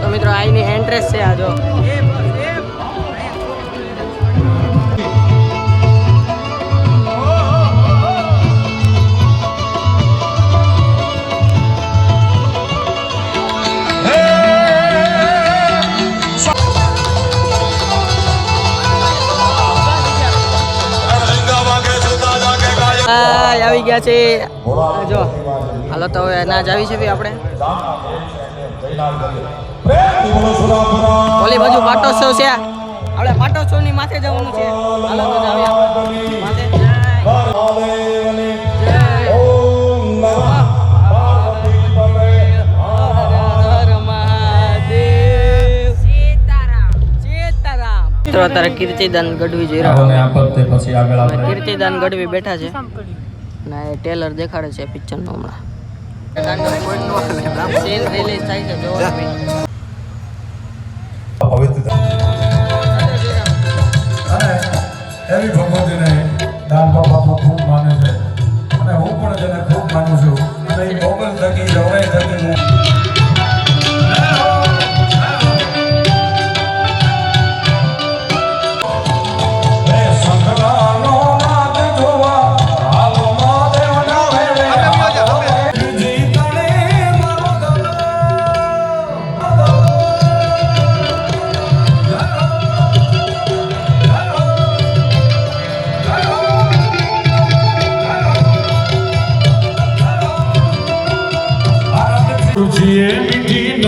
તો મિત્રો આઈની એન્ટ્રેસ છે આ જો. આવી ગયા છે. જો. હાલો તો હવે અનાજ આવી છે ભાઈ આપણે. ઓલી બાજુ પાટોત્સવ છે? આપણે પાટોત્સવની માથે જવાનું છે. હાલો તો જાવી માથે. મિત્રો અત્યારે કીર્તિદાન ગઢવી જઈ રહ્યા કીર્તિદાન ગઢવી બેઠા છે. ને ટેલર દેખાડે છે પિક્ચરનો હમણાં. સીન રિલીઝ છે જોવો. પવિત્રતા એવી ખૂબ માને છે અને હું પણ તેને ખૂબ માનું છું અને એ થકી હે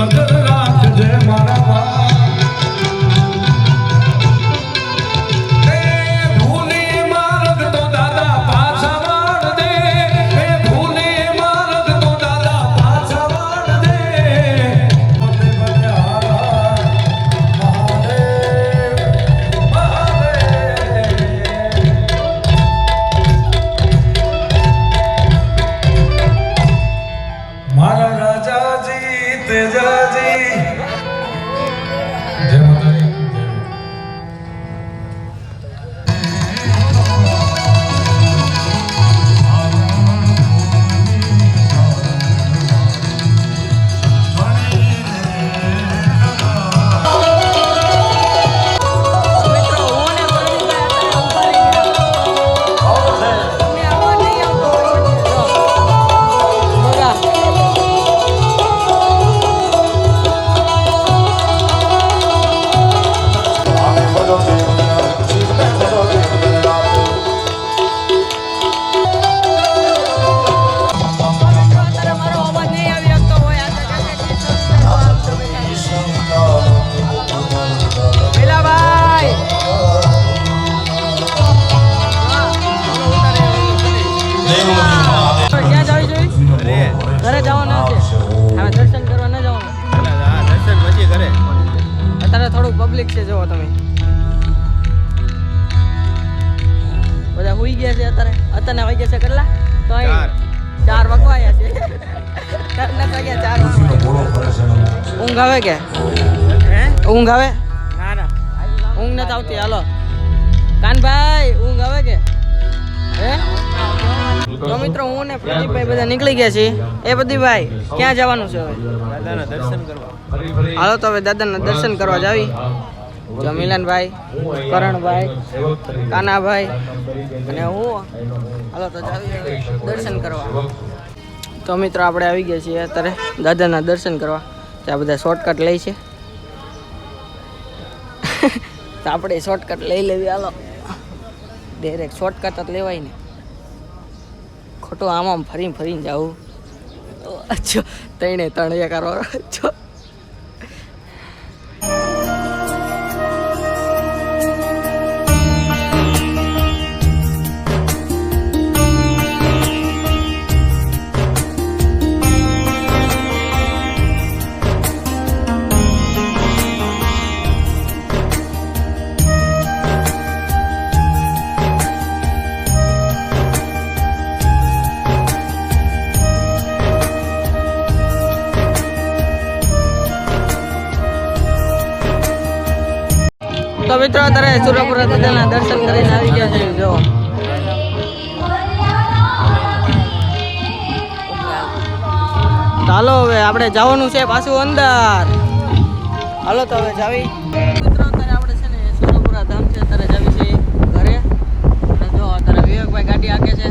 ಮಗನ જય માતાજી ગયા છે અત્યારે. અત્યારે વાગ્યા છે કેટલા? તો ચાર. ચાર વાગવાયા છે. વાગ્યા ચાર ઊંઘ આવે કે? હે? ઊંઘ આવે? ના ના. ઊંઘ નથી આવતી હાલો. કાનભાઈ ઊંઘ આવે કે? હે? તો મિત્રો હું ને પ્રદીપભાઈ બધા નીકળી ગયા છીએ. એ પ્રદીપભાઈ ક્યાં જવાનું છે હવે? દાદાના દર્શન કરવા. હાલો તો હવે દાદાના દર્શન કરવા જાવી જો મિલનભાઈ કરણભાઈ, કાનાભાઈ અને હું. હાલો, તો દર્શન કરવા. તો મિત્રો, આપણે આવી ગયા છીએ અત્યારે દાદાના દર્શન કરવા. ત્યાં બધા શોર્ટકટ લઈ છે. તો આપણે શોર્ટકટ લઈ લેવી, હાલો. ડાયરેક્ટ શોર્ટકટ જ લેવાય ને. ખોટું આમ આમ ફરીને ફરીને જવું. અચ્છો ત્રણ તણિયા કરો તો મિત્રો અત્યારે સુરપુરા દાદાના દર્શન કરીને આવી ગયા છે જો હાલો હવે આપણે જવાનું છે પાછું અંદર. હાલો તો હવે જાવી. મિત્રો, અત્યારે આપણે છે ને સુરપુરા ધામ છે, અત્યારે જાવી છે ઘરે. જો, અત્યારે વિવેકભાઈ ગાડી આગે છે.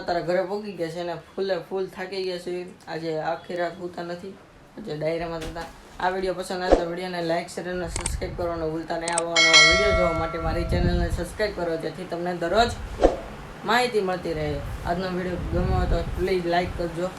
અત્યારે ઘરે પહોંચી ગયા છે અને ફૂલે ફૂલ થાકી ગયા છે. આજે આખી રાત પૂતા નથી. આજે ડાયરામાં હતા. આ વીડિયો પસંદ આવે તો વિડીયોને લાઇક શેર અને સબસ્ક્રાઈબ કરવાનો ભૂલતા નહીં. આવવાનો વીડિયો જોવા માટે મારી ચેનલને સબસ્ક્રાઈબ કરો, જેથી તમને દરરોજ માહિતી મળતી રહે. આજનો વીડિયો ગમ્યો તો પ્લીઝ લાઇક કરજો.